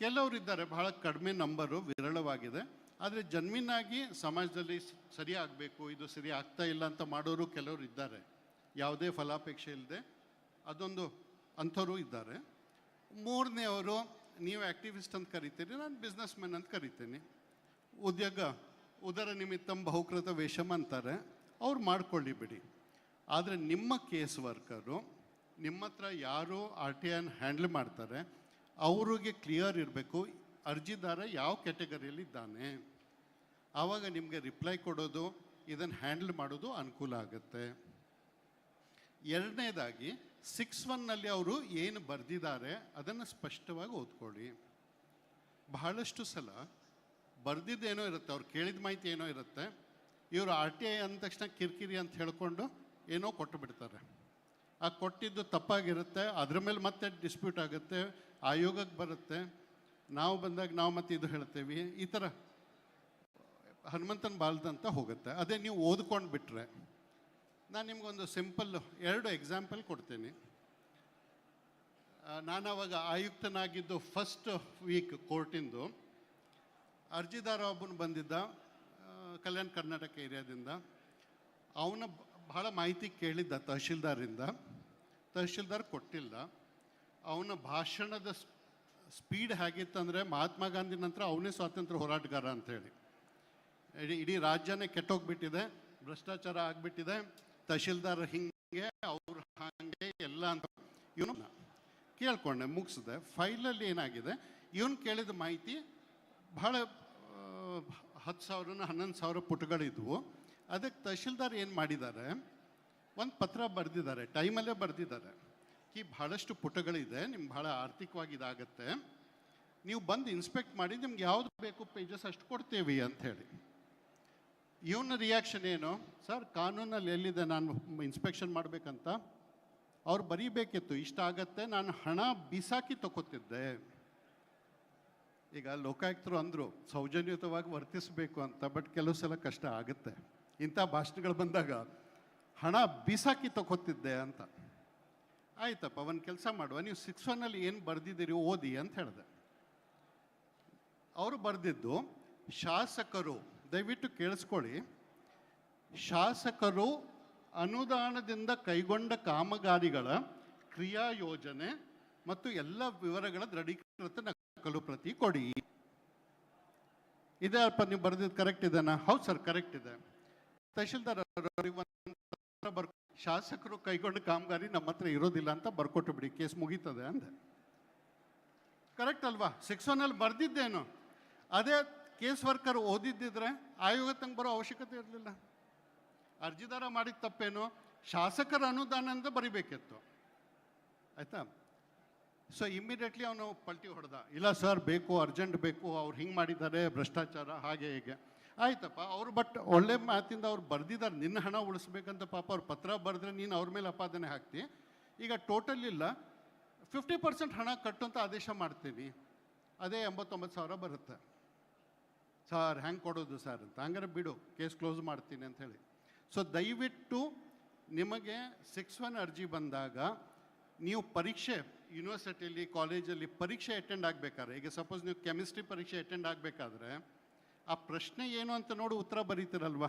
Speaker 1: ಕೆಲವರು ಇದ್ದಾರೆ, ಬಹಳ ಕಡಿಮೆ ನಂಬರು, ವಿರಳವಾಗಿದೆ. ಆದರೆ ಜನ್ಮಿನಾಗಿ ಸಮಾಜದಲ್ಲಿ ಸರಿ ಆಗಬೇಕು, ಇದು ಸರಿ ಆಗ್ತಾ ಇಲ್ಲ ಅಂತ ಮಾಡೋರು ಕೆಲವರು ಇದ್ದಾರೆ. ಯಾವುದೇ ಫಲಾಪೇಕ್ಷೆ ಇಲ್ಲದೆ ಅದೊಂದು ಅಂಥವರು ಇದ್ದಾರೆ. ಮೂರನೇ ಅವರು ನೀವು ಆ್ಯಕ್ಟಿವಿಸ್ಟ್ ಅಂತ ಕರಿತೀರಿ, ನಾನು ಬಿಸ್ನೆಸ್ ಮ್ಯಾನ್ ಅಂತ ಕರಿತೀನಿ. ಉದ್ಯೋಗ ಉದರ ನಿಮಿತ್ತಂ ಬಹುಕೃತ ವೇಷಮ್ ಅಂತಾರೆ. ಅವ್ರು ಮಾಡ್ಕೊಳ್ಳಿ ಬಿಡಿ. ಆದರೆ ನಿಮ್ಮ ಕೇಸ್ ವರ್ಕರು, ನಿಮ್ಮ ಹತ್ರ ಯಾರು ಆರ್ ಟಿ ಐನ ಹ್ಯಾಂಡಲ್ ಮಾಡ್ತಾರೆ, ಅವರಿಗೆ ಕ್ಲಿಯರ್ ಇರಬೇಕು. ಅರ್ಜಿದಾರ ಯಾವ ಕ್ಯಾಟಗರಿಯಲ್ಲಿ ಇದ್ದಾನೆ? ಆವಾಗ ನಿಮಗೆ ರಿಪ್ಲೈ ಕೊಡೋದು, ಇದನ್ನು ಹ್ಯಾಂಡಲ್ ಮಾಡೋದು ಅನುಕೂಲ ಆಗುತ್ತೆ. ಎರಡನೇದಾಗಿ, ಸಿಕ್ಸ್ ಒನ್ನಲ್ಲಿ ಅವರು ಏನು ಬರೆದಿದ್ದಾರೆ, ಅದನ್ನು ಸ್ಪಷ್ಟವಾಗಿ ಓದ್ಕೊಳ್ಳಿ. ಬಹಳಷ್ಟು ಸಲ ಬರ್ದಿದ್ದೇನೋ ಇರುತ್ತೆ, ಅವ್ರು ಕೇಳಿದ ಮಾಹಿತಿ ಏನೋ ಇರುತ್ತೆ, ಇವರು ಆರ್ ಟಿ ಐ ಅಂದ ತಕ್ಷಣ ಕಿರಿಕಿರಿ ಅಂತ ಹೇಳ್ಕೊಂಡು ಏನೋ ಕೊಟ್ಟು ಬಿಡ್ತಾರೆ. ಆ ಕೊಟ್ಟಿದ್ದು ತಪ್ಪಾಗಿರುತ್ತೆ, ಅದ್ರ ಮೇಲೆ ಮತ್ತೆ ಡಿಸ್ಪ್ಯೂಟ್ ಆಗುತ್ತೆ ಆಯೋಗಕ್ಕೆ ಬರುತ್ತೆ, ನಾವು ಬಂದಾಗ ನಾವು ಮತ್ತೆ ಇದು ಹೇಳ್ತೇವೆ, ಈ ಥರ ಹನುಮಂತನ ಬಾಲ್ದಂತ ಹೋಗುತ್ತೆ. ಅದೇ ನೀವು ಓದ್ಕೊಂಡು ಬಿಟ್ಟರೆ ನಾನು ನಿಮ್ಗೊಂದು ಸಿಂಪಲ್ ಎರಡು ಎಕ್ಸಾಂಪಲ್ ಕೊಡ್ತೀನಿ. ನಾನು ಅವಾಗ ಆಯುಕ್ತನಾಗಿದ್ದು ಫಸ್ಟ್ ವೀಕ್ ಕೋರ್ಟಿಂದು ಅರ್ಜಿದಾರ ಒಬ್ಬನು ಬಂದಿದ್ದ ಕಲ್ಯಾಣ ಕರ್ನಾಟಕ ಏರಿಯಾದಿಂದ. ಅವನ ಬಹಳ ಮಾಹಿತಿ ಕೇಳಿದ್ದ ತಹಶೀಲ್ದಾರಿಂದ ತಹಶೀಲ್ದಾರ್ ಕೊಟ್ಟಿಲ್ಲ. ಅವನ ಭಾಷಣದ ಸ್ಪೀಡ್ ಹೇಗಿತ್ತಂದರೆ ಮಹಾತ್ಮ ಗಾಂಧಿ ನಂತರ ಅವನೇ ಸ್ವಾತಂತ್ರ್ಯ ಹೋರಾಟಗಾರ ಅಂತೇಳಿ ಇಡೀ ಇಡೀ ರಾಜ್ಯನೇ ಕೆಟ್ಟೋಗ್ಬಿಟ್ಟಿದೆ, ಭ್ರಷ್ಟಾಚಾರ ಆಗಿಬಿಟ್ಟಿದೆ, ತಹಶೀಲ್ದಾರ್ ಹಿಂಗೆ, ಅವ್ರು ಹಾಗೆ ಎಲ್ಲ ಅಂತ. ಇವನು ಕೇಳ್ಕೊಂಡೆ, ಮುಗಿಸಿದೆ. ಫೈಲಲ್ಲಿ ಏನಾಗಿದೆ, ಇವನು ಕೇಳಿದ ಮಾಹಿತಿ ಬಹಳ ಹತ್ತು ಸಾವಿರನ ಹನ್ನೊಂದು ಸಾವಿರ ಪುಟಗಳಿದ್ವು. ಅದಕ್ಕೆ ತಹಶೀಲ್ದಾರ್ ಏನು ಮಾಡಿದ್ದಾರೆ? ಒಂದು ಪತ್ರ ಬರೆದಿದ್ದಾರೆ, ಟೈಮಲ್ಲೇ ಬರೆದಿದ್ದಾರೆ. ಈ ಭಾಳಷ್ಟು ಪುಟಗಳಿದೆ, ನಿಮ್ಗೆ ಭಾಳ ಆರ್ಥಿಕವಾಗಿ ಇದಾಗತ್ತೆ. ನೀವು ಬಂದು ಇನ್ಸ್ಪೆಕ್ಟ್ ಮಾಡಿ, ನಿಮ್ಗೆ ಯಾವ್ದು ಬೇಕು ಪೇಜಸ್ ಅಷ್ಟು ಕೊಡ್ತೇವೆ ಅಂತ ಹೇಳಿ. ಇವನ ರಿಯಾಕ್ಷನ್ ಏನು? ಸರ್, ಕಾನೂನಲ್ಲಿ ಎಲ್ಲಿದೆ, ನಾನು ಇನ್ಸ್ಪೆಕ್ಷನ್ ಮಾಡಬೇಕಂತ? ಅವ್ರು ಬರೀಬೇಕಿತ್ತು, ಇಷ್ಟ ಆಗತ್ತೆ, ನಾನು ಹಣ ಬಿಸಾಕಿ ತಗೋತಿದ್ದೆ ಈಗ ಲೋಕಾಯುಕ್ತರು ಅಂದರು ಸೌಜನ್ಯಯುತವಾಗಿ ವರ್ತಿಸಬೇಕು ಅಂತ ಬಟ್ ಕೆಲವು ಸಲ ಕಷ್ಟ ಆಗುತ್ತೆ. ಇಂಥ ಭಾಷಣಗಳು ಬಂದಾಗ, ಹಣ ಬಿಸಾಕಿ ತಗೋತಿದ್ದೆ ಅಂತ. ಆಯ್ತಪ್ಪ, ಒಂದು ಕೆಲಸ ಮಾಡುವ, ನೀವು ಸಿಕ್ಸ್ ಒನ್ನಲ್ಲಿ ಏನು ಬರೆದಿದ್ದೀರಿ ಓದಿ ಅಂತ ಹೇಳಿದೆ. ಅವರು ಬರೆದಿದ್ದು, ಶಾಸಕರು, ದಯವಿಟ್ಟು ಕೇಳಿಸ್ಕೊಳ್ಳಿ. ಶಾಸಕರು ಅನುದಾನದಿಂದ ಕೈಗೊಂಡ ಕಾಮಗಾರಿಗಳ ಕ್ರಿಯಾ ಯೋಜನೆ ಮತ್ತು ಎಲ್ಲ ವಿವರಗಳ ದೃಢೀಕೃತ ನಕಲು ಪ್ರತಿ ಕೊಡಿ. ಇದೇ ಅಲ್ಪ ನೀವು ಬರೆದಿದ್ದು ಕರೆಕ್ಟ್ ಇದೆನಾ ಹೌದು ಸರ್ ಕರೆಕ್ಟ್ ಇದೆ. ತಹಶೀಲ್ದಾರ್ ಶಾಸಕರು ಕೈಗೊಂಡ ಕಾಮಗಾರಿ ನಮ್ಮ ಹತ್ರ ಇರೋದಿಲ್ಲ ಅಂತ ಬರ್ಕೊಟ್ಟು ಬಿಡಿ. ಕೇಸ್ ಮುಗೀತದೆ ಅಂದೆ. ಕರೆಕ್ಟ್ ಅಲ್ವಾ? ಸಿಕ್ಸ್ ಒನ್ನಲ್ಲಿ ಬರ್ದಿದ್ದೇನು. ಅದೇ ಕೇಸ್ ವರ್ಕರ್ ಓದಿದ್ದಿದ್ರೆ ಆಯೋಗ ತಂಗೆ ಬರೋ ಅವಶ್ಯಕತೆ ಇರಲಿಲ್ಲ. ಅರ್ಜಿದಾರ ಮಾಡಿದ ತಪ್ಪೇನು? ಶಾಸಕರ ಅನುದಾನ ಅಂತ ಬರಿಬೇಕಿತ್ತು. ಆಯ್ತಾ? ಸೊ ಇಮ್ಮಿಡಿಯೇಟ್ಲಿ ಅವನು ಪಲ್ಟಿ ಹೊಡೆದ. ಇಲ್ಲ ಸರ್, ಬೇಕು ಅರ್ಜೆಂಟ್ ಬೇಕು, ಅವ್ರು ಹಿಂಗೆ ಮಾಡಿದ್ದಾರೆ, ಭ್ರಷ್ಟಾಚಾರ, ಹಾಗೆ, ಹೀಗೆ. ಆಯ್ತಪ್ಪ, ಅವ್ರು ಬಟ್ ಒಳ್ಳೆ ಮಾತಿಂದ ಅವ್ರು ಬರ್ದಿದ್ದಾರೆ. ನಿನ್ನ ಹಣ ಉಳಿಸ್ಬೇಕಂತ ಪಾಪ ಅವ್ರು ಪತ್ರ ಬರೆದ್ರೆ ನೀನು ಅವ್ರ ಮೇಲೆ ಅಪಾದನೆ ಹಾಕ್ತಿ. ಈಗ ಟೋಟಲ್ ಇಲ್ಲ. ಫಿಫ್ಟಿ ಪರ್ಸೆಂಟ್ ಹಣ ಕಟ್ಟು ಅಂತ ಆದೇಶ ಮಾಡ್ತೀನಿ. ಅದೇ ಎಂಬತ್ತೊಂಬತ್ತು ಸಾವಿರ ಬರುತ್ತೆ. ಸರ್ ಹೆಂಗೆ ಕೊಡೋದು ಸರ್ ಅಂತ. ಹಂಗಾರೆ ಬಿಡು, ಕೇಸ್ ಕ್ಲೋಸ್ ಮಾಡ್ತೀನಿ ಅಂತ ಹೇಳಿ. ಸೊ ದಯವಿಟ್ಟು ನಿಮಗೆ ಸಿಕ್ಸ್ ಒನ್ ಅರ್ಜಿ ಬಂದಾಗ ನೀವು ಪರೀಕ್ಷೆ ಯೂನಿವರ್ಸಿಟಿಯಲ್ಲಿ ಕಾಲೇಜಲ್ಲಿ ಪರೀಕ್ಷೆ ಅಟೆಂಡ್ ಆಗಬೇಕಾದ್ರೆ, ಈಗ ಸಪೋಸ್ ನೀವು ಕೆಮಿಸ್ಟ್ರಿ ಪರೀಕ್ಷೆ ಅಟೆಂಡ್ ಆಗಬೇಕಾದ್ರೆ, ಆ ಪ್ರಶ್ನೆ ಏನು ಅಂತ ನೋಡಿ ಉತ್ತರ ಬರೀತಿರಲ್ವ?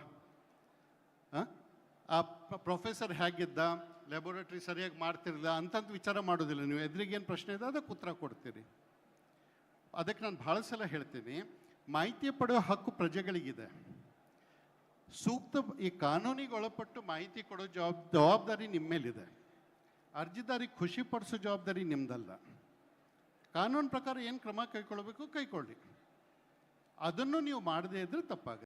Speaker 1: ಆ? ಪ್ರೊಫೆಸರ್ ಹೇಗಿದ್ದ ಲ್ಯಾಬೊರೇಟ್ರಿ ಸರಿಯಾಗಿ ಮಾಡ್ತಿರಲಿಲ್ಲ ಅಂತಂತ ವಿಚಾರ ಮಾಡೋದಿಲ್ಲ. ನೀವು ಎದುರಿಗೇನು ಪ್ರಶ್ನೆ ಇದೆ, ಅದಕ್ಕೆ ಉತ್ತರ ಕೊಡ್ತೀರಿ. ಅದಕ್ಕೆ ನಾನು ಭಾಳ ಸಲ ಹೇಳ್ತೀನಿ, ಮಾಹಿತಿ ಪಡೆಯೋ ಹಕ್ಕು ಪ್ರಜೆಗಳಿಗಿದೆ. ಸೂಕ್ತ ಈ ಕಾನೂನಿಗೆ ಒಳಪಟ್ಟು ಮಾಹಿತಿ ಕೊಡೋ ಜವಾಬ್ ಜವಾಬ್ದಾರಿ ನಿಮ್ಮ ಮೇಲಿದೆ ಅರ್ಜಿದಾರಿ ಖುಷಿ ಪಡಿಸೋ ಜವಾಬ್ದಾರಿ ನಿಮ್ದಲ್ಲ. ಕಾನೂನು ಪ್ರಕಾರ ಏನು ಕ್ರಮ ಕೈಗೊಳ್ಬೇಕು ಕೈಕೊಳ್ಳಿ ಅದನ್ನು ನೀವು ಮಾಡದೇ ಇದ್ರೆ ತಪ್ಪಾಗುತ್ತೆ.